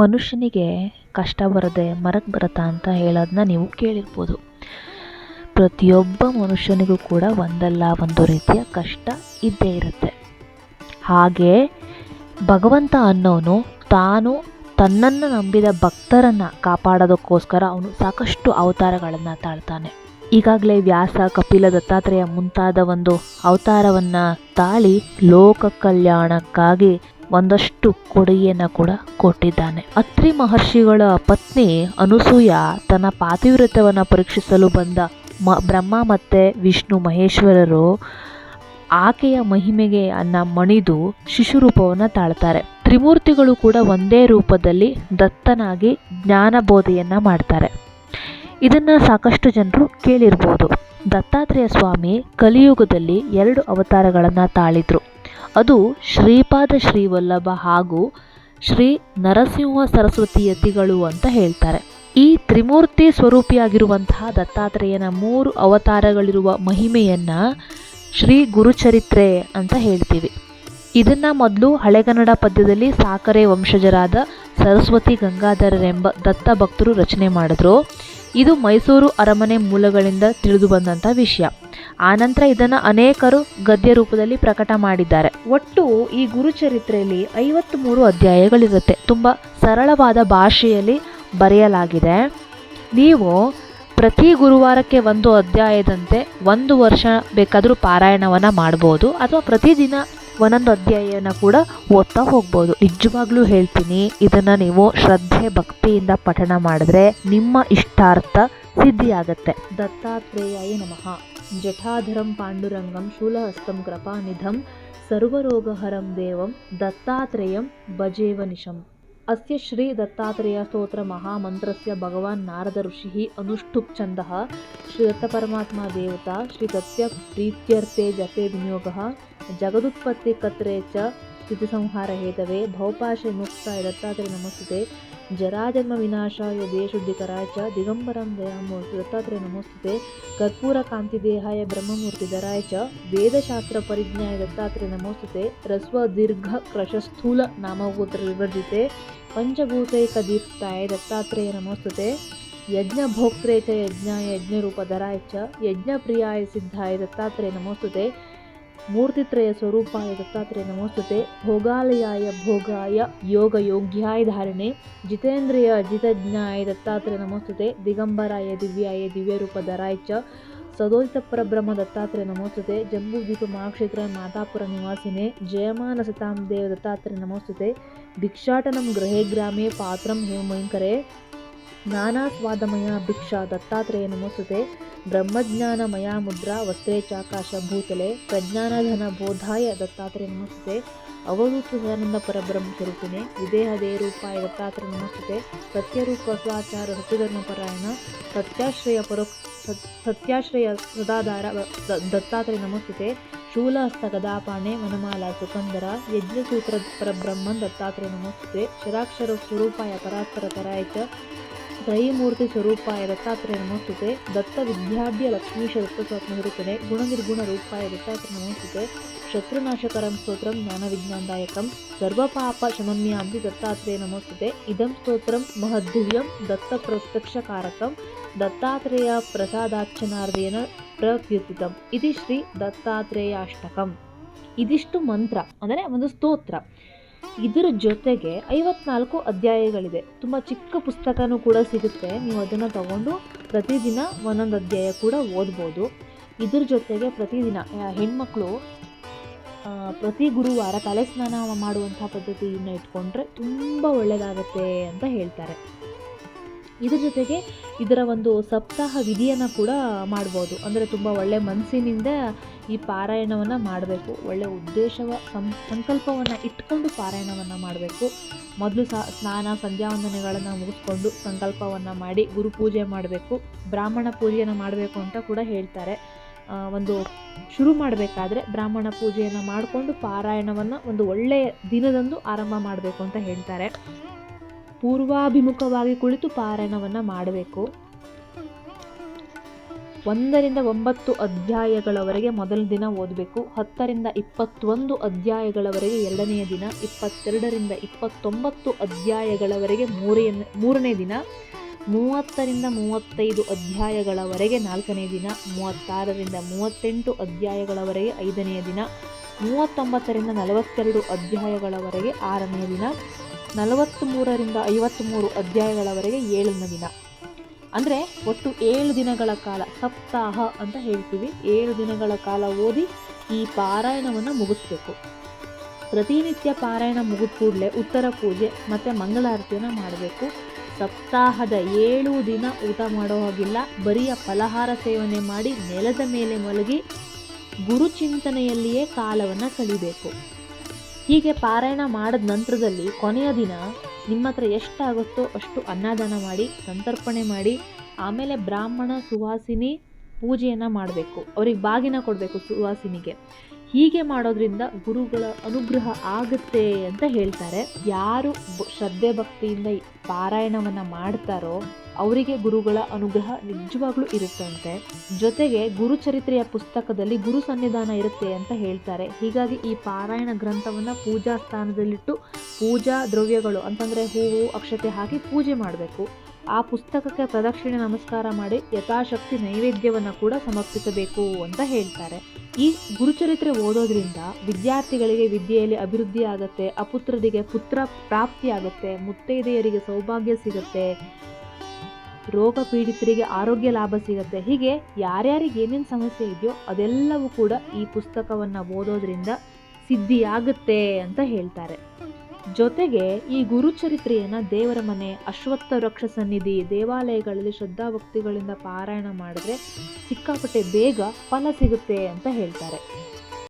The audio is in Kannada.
ಮನುಷ್ಯನಿಗೆ ಕಷ್ಟ ಬರದೆ ಮರಕ್ಕೆ ಬರುತ್ತಾ ಅಂತ ಹೇಳೋದನ್ನ ನೀವು ಕೇಳಿರ್ಬೋದು. ಪ್ರತಿಯೊಬ್ಬ ಮನುಷ್ಯನಿಗೂ ಕೂಡ ಒಂದಲ್ಲ, ಒಂದು ರೀತಿಯ ಕಷ್ಟ ಇದ್ದೇ ಇರುತ್ತೆ. ಹಾಗೆ ಭಗವಂತ ಅನ್ನೋನು ತಾನು ತನ್ನನ್ನು ನಂಬಿದ ಭಕ್ತರನ್ನು ಕಾಪಾಡೋದಕ್ಕೋಸ್ಕರ ಅವನು ಸಾಕಷ್ಟು ಅವತಾರಗಳನ್ನು ತಾಳ್ತಾನೆ. ಈಗಾಗಲೇ ವ್ಯಾಸ, ಕಪಿಲ, ದತ್ತಾತ್ರೇಯ ಮುಂತಾದ ಒಂದು ಅವತಾರವನ್ನು ತಾಳಿ ಲೋಕ ಕಲ್ಯಾಣಕ್ಕಾಗಿ ಒಂದಷ್ಟು ಕೊಡುಗೆಯನ್ನು ಕೂಡ ಕೊಟ್ಟಿದ್ದಾನೆ. ಅತ್ರಿ ಮಹರ್ಷಿಗಳ ಪತ್ನಿ ಅನುಸೂಯ ತನ್ನ ಪಾತಿವ್ರತ್ಯವನ್ನು ಪರೀಕ್ಷಿಸಲು ಬಂದ ಮ, ಬ್ರಹ್ಮ ಮತ್ತು ವಿಷ್ಣು ಮಹೇಶ್ವರರು ಆಕೆಯ ಮಹಿಮೆಗೆ ಅನ್ನ ಮಣಿದು ಶಿಶುರೂಪವನ್ನು ತಾಳ್ತಾರೆ. ತ್ರಿಮೂರ್ತಿಗಳು ಕೂಡ ಒಂದೇ ರೂಪದಲ್ಲಿ ದತ್ತನಾಗಿ ಜ್ಞಾನಬೋಧೆಯನ್ನು ಮಾಡ್ತಾರೆ. ಇದನ್ನು ಸಾಕಷ್ಟು ಜನರು ಕೇಳಿರ್ಬೋದು. ದತ್ತಾತ್ರೇಯ ಸ್ವಾಮಿ ಕಲಿಯುಗದಲ್ಲಿ ಎರಡು ಅವತಾರಗಳನ್ನು ತಾಳಿದ್ರು. ಅದು ಶ್ರೀಪಾದ ಶ್ರೀವಲ್ಲಭ ಹಾಗೂ ಶ್ರೀ ನರಸಿಂಹ ಸರಸ್ವತಿ ಯತಿಗಳು ಅಂತ ಹೇಳ್ತಾರೆ. ಈ ತ್ರಿಮೂರ್ತಿ ಸ್ವರೂಪಿಯಾಗಿರುವಂತಹ ದತ್ತಾತ್ರೇಯನ ಮೂರು ಅವತಾರಗಳಿರುವ ಮಹಿಮೆಯನ್ನು ಶ್ರೀ ಗುರುಚರಿತ್ರೆ ಅಂತ ಹೇಳ್ತೀವಿ. ಇದನ್ನ ಮೊದಲು ಹಳೆಗನ್ನಡ ಪದ್ಯದಲ್ಲಿ ಸಾಕರೆ ವಂಶಜರಾದ ಸರಸ್ವತಿ ಗಂಗಾಧರರೆಂಬ ದತ್ತ ಭಕ್ತರು ರಚನೆ ಮಾಡಿದ್ರು. ಇದು ಮೈಸೂರು ಅರಮನೆ ಮೂಲಗಳಿಂದ ತಿಳಿದು ಬಂದಂಥ ವಿಷಯ. ಆನಂತರ ಇದನ್ನು ಅನೇಕರು ಗದ್ಯ ರೂಪದಲ್ಲಿ ಪ್ರಕಟ ಮಾಡಿದ್ದಾರೆ. ಒಟ್ಟು ಈ ಗುರುಚರಿತ್ರೆಯಲ್ಲಿ ಐವತ್ತ್ ಮೂರು ಅಧ್ಯಾಯಗಳಿರುತ್ತೆ. ತುಂಬ ಸರಳವಾದ ಭಾಷೆಯಲ್ಲಿ ಬರೆಯಲಾಗಿದೆ. ನೀವು ಪ್ರತಿ ಗುರುವಾರಕ್ಕೆ ಒಂದು ಅಧ್ಯಾಯದಂತೆ ಒಂದು ವರ್ಷ ಬೇಕಾದರೂ ಪಾರಾಯಣವನ್ನು ಮಾಡ್ಬೋದು ಅಥವಾ ಪ್ರತಿದಿನ ಒಂದೊಂದು ಅಧ್ಯಾಯನ ಕೂಡ ಓದ್ತಾ ಹೋಗ್ಬೋದು. ನಿಜವಾಗ್ಲೂ ಹೇಳ್ತೀನಿ, ಇದನ್ನು ನೀವು ಶ್ರದ್ಧೆ, ಭಕ್ತಿಯಿಂದ ಪಠಣ ಮಾಡಿದ್ರೆ ನಿಮ್ಮ ಇಷ್ಟಾರ್ಥ ಸಿದ್ಧಿಯಾಗತ್ತೆ. ದತ್ತಾತ್ರೇಯಾಯ ನಮಃ. ಜಠಾಧರಂ ಪಾಂಡುರಂಗಂ ಶೂಲಹಸ್ತಂ ಕೃಪಾನಿಧಂ ಸರ್ವರೋಗಹರಂ ದೇವಂ ದತ್ತಾತ್ರೇಯಂ ಭಜೇವ ನಿಶಂ. ಅಸ್ಯ ಶ್ರೀ ದತ್ತಾತ್ರೇಯ ಸ್ತೋತ್ರ ಮಹಾಮಂತ್ರಸ್ಯ ಭಗವಾನ್ ನಾರದ ಋಷಿ ಅನುಷ್ಠುಪ್ ಛಂದಃ. ಶ್ರೀ ದತ್ತಪರಮಾತ್ಮ ದೇವತಾ, ಶ್ರೀ ಸತ್ಯ ಪ್ರೀತ್ಯರ್ಥೆ ಜಪೆ ವಿನಿಯೋಗಃ. ಜಗದುತ್ಪತ್ತಿ ಕತ್ರೆ ಚ ಸ್ಥಿತಿಸಂಹಾರ ಹೇತವೇ. ಭವಪಾಶ ಮುಕ್ತಾಯ. ದತ್ತಾತ್ರೇಯ ನಮಸ್ತುತೆ ಜರಾಜನ್ಮ ವಿನಾಶಾಯ ದೇಶುದ್ಧಿಕರಾಯ ಚ ದಿಗಂಬರಂ ದಯಾಮೂರ್ತಿ ದತ್ತಾತ್ರೇಯ ನಮೋಸ್ತುತೆ. ಕರ್ಪೂರ ಕಾಂತಿ ದೇಹಾಯ ಬ್ರಹ್ಮಮೂರ್ತಿ ದರಾಯ ಚ ವೇದಶಾಸ್ತ್ರ ಪರಿಜ್ಞಾಯ ದತ್ತಾತ್ರೇಯ ನಮೋಸ್ತುತೆ. ರಸ್ವ ದೀರ್ಘ ಕ್ರಶಸ್ಥೂಲ ನಾಮಗೋತ್ರ ವಿವರ್ಜಿತೆ. ಪಂಚಭೂತೈಕ ದೀಪ್ತಾಯ ದತ್ತಾತ್ರೇಯ ನಮೋಸ್ತುತೆ. ಯಜ್ಞಭೋಕ್ತ್ರೆ ಚ ಯಜ್ಞಾಯ ಯಜ್ಞರೂಪಧರಾಯ ಚ ಯಜ್ಞಪ್ರಿಯಾಯ ಸಿದ್ಧಾಯ ದತ್ತಾತ್ರೇಯ ನಮೋಸ್ತುತೆ. ಮೂರ್ತಿತ್ರಯ ಸ್ವರೂಪಾಯ ದತ್ತಾತ್ರೇಯ ನಮೋಸ್ತುತೆ. ಭೋಗಾಲಯಾಯ ಭೋಗಾಯ ಯೋಗ ಯೋಗ್ಯಾಯ ಧಾರಣೆ. ಜಿತೇಂದ್ರಿಯ ಜಿತಜ್ಞಾಯ ದತ್ತಾತ್ರೇಯ ನಮೋಸ್ತುತೆ. ದಿಗಂಬರಾಯ ದಿವ್ಯಾಯ ದಿವ್ಯರೂಪಧರಾಯ ಚ. ಸದೋದಿತ ಪರಬ್ರಹ್ಮ ದತ್ತಾತ್ರೇಯ ನಮೋಸ್ತುತೆ. ಜಂಬೂದ್ವೀಪ ಮಹಾಕ್ಷೇತ್ರ ಮಾತಾಪುರ ನಿವಾಸಿನೇ. ಜಯಮಾನ ಸತಾಂ ದೇವ ದತ್ತಾತ್ರೇಯ ನಮೋಸ್ತುತೆ. ಭಿಕ್ಷಾಟನಂ ಗೃಹೇ ಗ್ರಾಮೇ ಪಾತ್ರಂ ಹೇಮಯಂಕರೇ ನಾನಾ ಸ್ವಾದಮಯ ಭಿಕ್ಷಾ ದತ್ತಾತ್ರೇಯ ನಮೋಸ್ತುತೆ ಬ್ರಹ್ಮಜ್ಞಾನಮಯ ಮುದ್ರಾ ವಸ್ತ್ರೇ ಚಾಕಾಶ ಭೂತಲೆ, ಪ್ರಜ್ಞಾನಧನ ಬೋಧಾಯ ದತ್ತಾತ್ರೇಯ ನಮಸ್ತುತೆ ಅವಧೂತ ಸದಾನಂದ ಪರಬ್ರಹ್ಮ ಸ್ವರೂಪಿಣೆ ವಿದೇಹ ರೂಪಾಯ ದತ್ತಾತ್ರೇಯ ನಮಸ್ತುತೆ ಸತ್ಯರೂಪ ಸ್ವಾಚಾರ ಸತ್ಯಧರ್ಮ ಪರಾಯಣ, ಸತ್ಯಾಶ್ರಯ ಪರೋ ಸತ್ ಸತ್ಯಾಶ್ರಯ ಸದಾಧಾರ ದತ್ತಾತ್ರೇಯ ನಮಸ್ತುತೆ ಶೂಲಹಸ್ತ ಗದಾಪಾಣೆ, ವನಮಾಲ ಸುಕಂದರ, ಯಜ್ಞಸೂತ್ರ ಪರಬ್ರಹ್ಮನ್ ದತ್ತಾತ್ರೇಯ ನಮಸ್ತುತೆ ಶರಾಕ್ಷರ ಸ್ವರೂಪಾಯ ಪರಾತ್ಪರ ಪರಾಯಿತ ತ್ರಯೀಮೂರ್ತಿ ಸ್ವರೂಪಾಯ ದತ್ತಾತ್ರೇಯ ನಮೋಸ್ತುತೆ. ದತ್ತ ವಿದ್ಯಾಢ್ಯ ಲಕ್ಷ್ಮೀಶ ದತ್ತ ಗುಣ ಗುಣನಿರ್ಗುಣ ರೂಪಾಯ ದತ್ತಾತ್ರೇಯ ನಮೋಸ್ತುತೆ. ಶತ್ರುನಾಶಕರಂ ಸ್ತೋತ್ರಂ ಜ್ಞಾನವಿಜ್ಞಾನದಾಯಕಂ ಸರ್ವಪಾಪ ಶಮಮ್ಯಾಂಬಿ ದತ್ತಾತ್ರೇಯ ನಮೋಸ್ತುತೆ. ಇದಂ ಸ್ತೋತ್ರಂ ಮಹದ್ದಿವ್ಯಂ ದತ್ತ ಪ್ರತ್ಯಕ್ಷಕಾರಕಂ. ದತ್ತಾತ್ರೇಯ ಪ್ರಸಾದಾರ್ಚನಾರ್ಧೇನ ಪ್ರಕೀರ್ತಿತಂ. ಇದು ಶ್ರೀ ದತ್ತಾತ್ರೇಯ ದತ್ತಾತ್ರೇಯಾಷ್ಟಕಂ. ಇದಿಷ್ಟು ಮಂತ್ರ, ಅಂದರೆ ಒಂದು ಸ್ತೋತ್ರ. ಇದರ ಜೊತೆಗೆ ಐವತ್ನಾಲ್ಕು ಅಧ್ಯಾಯಗಳಿದೆ. ತುಂಬ ಚಿಕ್ಕ ಪುಸ್ತಕನೂ ಕೂಡ ಸಿಗುತ್ತೆ. ನೀವು ಅದನ್ನು ತಗೊಂಡು ಪ್ರತಿದಿನ ಒಂದೊಂದು ಅಧ್ಯಾಯ ಕೂಡ ಓದ್ಬೋದು. ಇದ್ರ ಜೊತೆಗೆ ಪ್ರತಿದಿನ ಹೆಣ್ಮಕ್ಳು ಪ್ರತಿ ಗುರುವಾರ ತಲೆ ಸ್ನಾನ ಮಾಡುವಂಥ ಪದ್ಧತಿಯನ್ನು ಇಟ್ಕೊಂಡ್ರೆ ತುಂಬ ಒಳ್ಳೆಯದಾಗತ್ತೆ ಅಂತ ಹೇಳ್ತಾರೆ. ಇದ್ರ ಜೊತೆಗೆ ಇದರ ಒಂದು ಸಪ್ತಾಹ ವಿಧಿಯನ್ನು ಕೂಡ ಮಾಡ್ಬೋದು. ಅಂದರೆ ತುಂಬ ಒಳ್ಳೆ ಮನಸ್ಸಿನಿಂದ ಈ ಪಾರಾಯಣವನ್ನು ಮಾಡಬೇಕು. ಒಳ್ಳೆ ಉದ್ದೇಶವ, ಸಂ, ಸಂಕಲ್ಪವನ್ನು ಇಟ್ಕೊಂಡು ಪಾರಾಯಣವನ್ನು ಮಾಡಬೇಕು. ಮೊದಲು ಸಹ ಸ್ನಾನ, ಸಂಧ್ಯಾವಂದನೆಗಳನ್ನು ಮುಗಿಸ್ಕೊಂಡು ಸಂಕಲ್ಪವನ್ನು ಮಾಡಿ ಗುರು ಪೂಜೆ ಮಾಡಬೇಕು. ಬ್ರಾಹ್ಮಣ ಪೂಜೆಯನ್ನು ಮಾಡಬೇಕು ಅಂತ ಕೂಡ ಹೇಳ್ತಾರೆ. ಒಂದು ಶುರು ಮಾಡಬೇಕಾದ್ರೆ ಬ್ರಾಹ್ಮಣ ಪೂಜೆಯನ್ನು ಮಾಡಿಕೊಂಡು ಪಾರಾಯಣವನ್ನು ಒಂದು ಒಳ್ಳೆಯ ದಿನದಂದು ಆರಂಭ ಮಾಡಬೇಕು ಅಂತ ಹೇಳ್ತಾರೆ. ಪೂರ್ವಾಭಿಮುಖವಾಗಿ ಕುಳಿತು ಪಾರಾಯಣವನ್ನು ಮಾಡಬೇಕು. ಒಂದರಿಂದ ಒಂಬತ್ತು ಅಧ್ಯಾಯಗಳವರೆಗೆ ಮೊದಲ ದಿನ ಓದಬೇಕು. ಹತ್ತರಿಂದ ಇಪ್ಪತ್ತೊಂದು ಅಧ್ಯಾಯಗಳವರೆಗೆ ಎರಡನೆಯ ದಿನ. ಇಪ್ಪತ್ತೆರಡರಿಂದ ಇಪ್ಪತ್ತೊಂಬತ್ತು ಅಧ್ಯಾಯಗಳವರೆಗೆ ಮೂರನೇ ಮೂರನೇ ದಿನ. ಮೂವತ್ತರಿಂದ ಮೂವತ್ತೈದು ಅಧ್ಯಾಯಗಳವರೆಗೆ ನಾಲ್ಕನೇ ದಿನ. ಮೂವತ್ತಾರರಿಂದ ಮೂವತ್ತೆಂಟು ಅಧ್ಯಾಯಗಳವರೆಗೆ ಐದನೆಯ ದಿನ. ಮೂವತ್ತೊಂಬತ್ತರಿಂದ ನಲವತ್ತೆರಡು ಅಧ್ಯಾಯಗಳವರೆಗೆ ಆರನೇ ದಿನ. ನಲವತ್ತ್ಮೂರರಿಂದ ಐವತ್ತ್ಮೂರು ಅಧ್ಯಾಯಗಳವರೆಗೆ ಏಳನೇ ದಿನ. ಅಂದರೆ ಒಟ್ಟು ಏಳು ದಿನಗಳ ಕಾಲ, ಸಪ್ತಾಹ ಅಂತ ಹೇಳ್ತೀವಿ. ಏಳು ದಿನಗಳ ಕಾಲ ಓದಿ ಈ ಪಾರಾಯಣವನ್ನು ಮುಗಿಸ್ಬೇಕು. ಪ್ರತಿನಿತ್ಯ ಪಾರಾಯಣ ಮುಗಿದ ಕೂಡಲೇ ಉತ್ತರ ಪೂಜೆ ಮತ್ತು ಮಂಗಳಾರತಿಯನ್ನು ಮಾಡಬೇಕು. ಸಪ್ತಾಹದ ಏಳು ದಿನ ಊಟ ಮಾಡೋ ಹಾಗಿಲ್ಲ. ಬರಿಯ ಫಲಹಾರ ಸೇವನೆ ಮಾಡಿ ನೆಲದ ಮೇಲೆ ಮಲಗಿ ಗುರುಚಿಂತನೆಯಲ್ಲಿಯೇ ಕಾಲವನ್ನು ಕಳಿಬೇಕು. ಹೀಗೆ ಪಾರಾಯಣ ಮಾಡಿದ ನಂತರದಲ್ಲಿ ಕೊನೆಯ ದಿನ ನಿಮ್ಮ ಹತ್ರ ಎಷ್ಟಾಗುತ್ತೋ ಅಷ್ಟು ಅನ್ನದಾನ ಮಾಡಿ, ಸಂತರ್ಪಣೆ ಮಾಡಿ, ಆಮೇಲೆ ಬ್ರಾಹ್ಮಣ ಸುವಾಸಿನಿ ಪೂಜೆಯನ್ನು ಮಾಡಬೇಕು. ಅವ್ರಿಗೆ ಬಾಗಿನ ಕೊಡಬೇಕು ಸುವಾಸಿನಿಗೆ. ಹೀಗೆ ಮಾಡೋದ್ರಿಂದ ಗುರುಗಳ ಅನುಗ್ರಹ ಆಗುತ್ತೆ ಅಂತ ಹೇಳ್ತಾರೆ. ಯಾರು ಶ್ರದ್ಧೆ ಭಕ್ತಿಯಿಂದ ಪಾರಾಯಣವನ್ನು ಮಾಡ್ತಾರೋ ಅವರಿಗೆ ಗುರುಗಳ ಅನುಗ್ರಹ ನಿಜವಾಗ್ಲೂ ಇರುತ್ತಂತೆ. ಜೊತೆಗೆ ಗುರುಚರಿತ್ರೆಯ ಪುಸ್ತಕದಲ್ಲಿ ಗುರು ಸನ್ನಿಧಾನ ಇರುತ್ತೆ ಅಂತ ಹೇಳ್ತಾರೆ. ಹೀಗಾಗಿ ಈ ಪಾರಾಯಣ ಗ್ರಂಥವನ್ನು ಪೂಜಾ ಸ್ಥಾನದಲ್ಲಿಟ್ಟು ಪೂಜಾ ದ್ರವ್ಯಗಳು ಅಂತಂದರೆ ಹೂವು, ಅಕ್ಷತೆ ಹಾಕಿ ಪೂಜೆ ಮಾಡಬೇಕು. ಆ ಪುಸ್ತಕಕ್ಕೆ ಪ್ರದಕ್ಷಿಣೆ ನಮಸ್ಕಾರ ಮಾಡಿ ಯಥಾಶಕ್ತಿ ನೈವೇದ್ಯವನ್ನು ಕೂಡ ಸಮರ್ಪಿಸಬೇಕು ಅಂತ ಹೇಳ್ತಾರೆ. ಈ ಗುರುಚರಿತ್ರೆ ಓದೋದ್ರಿಂದ ವಿದ್ಯಾರ್ಥಿಗಳಿಗೆ ವಿದ್ಯೆಯಲ್ಲಿ ಅಭಿವೃದ್ಧಿ ಆಗುತ್ತೆ, ಅಪುತ್ರರಿಗೆ ಪುತ್ರ ಪ್ರಾಪ್ತಿ ಆಗುತ್ತೆ ಮುತ್ತೈದೆಯರಿಗೆ ಸೌಭಾಗ್ಯ ಸಿಗುತ್ತೆ ರೋಗ ಪೀಡಿತರಿಗೆ ಆರೋಗ್ಯ ಲಾಭ ಸಿಗುತ್ತೆ. ಹೀಗೆ ಯಾರ್ಯಾರಿಗೆ ಏನೇನು ಸಮಸ್ಯೆ ಇದೆಯೋ ಅದೆಲ್ಲವೂ ಕೂಡ ಈ ಪುಸ್ತಕವನ್ನು ಓದೋದ್ರಿಂದ ಸಿದ್ಧಿಯಾಗುತ್ತೆ ಅಂತ ಹೇಳ್ತಾರೆ. ಜೊತೆಗೆ ಈ ಗುರುಚರಿತ್ರೆಯನ್ನು ದೇವರ ಮನೆ ಅಶ್ವತ್ಥ ವೃಕ್ಷ ಸನ್ನಿಧಿ ದೇವಾಲಯಗಳಲ್ಲಿ ಶ್ರದ್ಧಾಭಕ್ತಿಗಳಿಂದ ಪಾರಾಯಣ ಮಾಡಿದ್ರೆ ಸಿಕ್ಕಾಪಟ್ಟೆ ಬೇಗ ಫಲ ಸಿಗುತ್ತೆ ಅಂತ ಹೇಳ್ತಾರೆ.